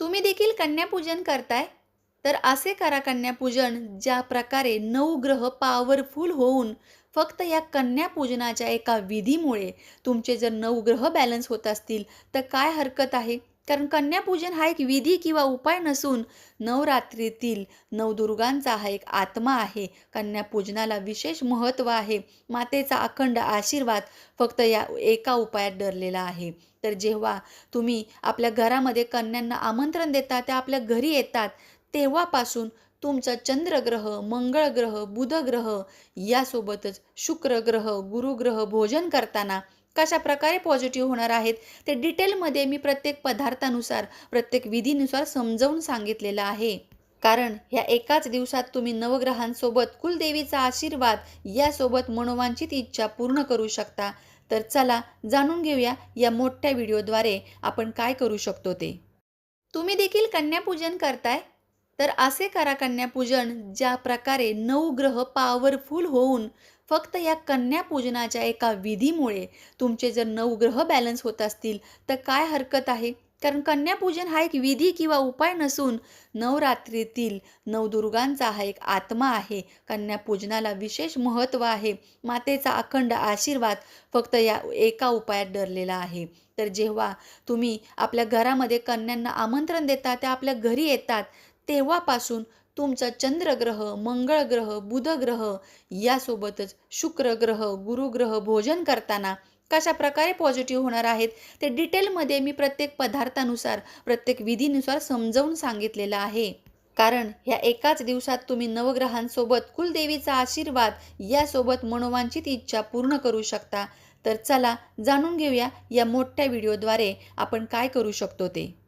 तुम्ही देखील कन्यापूजन करताय? तर असे करा कन्यापूजन ज्या प्रकारे नऊ ग्रह पॉवरफुल होऊन फक्त या कन्यापूजनाच्या एका विधीमुळे तुमचे जर नऊ ग्रह बॅलन्स होत असतील तर काय हरकत आहे? कारण कन्यापूजन हा एक विधी किंवा उपाय नसून नवरात्रीतील नवदुर्गांचा हा एक आत्मा आहे. कन्यापूजनाला विशेष महत्त्व आहे. मातेचा अखंड आशीर्वाद फक्त या एका उपायात डरलेला आहे. तर जेव्हा तुम्ही आपल्या घरामध्ये कन्यांना आमंत्रण देता त्या आपल्या घरी येतात तेव्हापासून तुमचा चंद्रग्रह मंगळग्रह बुधग्रह यासोबतच शुक्रग्रह गुरुग्रह भोजन करताना कशा प्रकारे पॉझिटिव्ह होणार आहेत ते डिटेलमध्ये मी प्रत्येक पदार्थानुसार प्रत्येक विधीनुसार समजावून सांगितलेलं आहे. कारण ह्या एकाच दिवसात तुम्ही नवग्रहांसोबत कुलदेवीचा आशीर्वाद यासोबत मनोवांछित इच्छा पूर्ण करू शकता. तर चला जाणून घेऊया या मोठ्या व्हिडिओद्वारे आपण काय करू शकतो ते. तुम्ही देखील कन्यापूजन करताय? तर असे करा कन्यापूजन ज्या प्रकारे नऊ ग्रह पॉवरफुल होऊन फक्त या कन्यापूजनाच्या एका विधीमुळे तुमचे जर नऊ ग्रह बॅलन्स होत असतील तर काय हरकत आहे? कारण कन्यापूजन हा एक विधी किंवा उपाय नसून नवरात्रीतील नवदुर्गांचा हा एक आत्मा आहे. कन्यापूजनाला विशेष महत्त्व आहे. मातेचा अखंड आशीर्वाद फक्त या एका उपायात डरलेला आहे. तर जेव्हा तुम्ही आपल्या घरामध्ये कन्यांना आमंत्रण देता त्या आपल्या घरी येतात तेव्हापासून तुमचा चंद्रग्रह मंगळग्रह बुधग्रह यासोबतच शुक्रग्रह गुरुग्रह भोजन करताना कशा प्रकारे पॉझिटिव्ह होणार आहेत ते डिटेलमध्ये मी प्रत्येक पदार्थानुसार प्रत्येक विधीनुसार समजावून सांगितलेलं आहे. कारण ह्या एकाच दिवसात तुम्ही नवग्रहांसोबत कुलदेवीचा आशीर्वाद यासोबत मनोवांछित इच्छा पूर्ण करू शकता. तर चला जाणून घेऊया या मोठ्या व्हिडिओद्वारे आपण काय करू शकतो ते.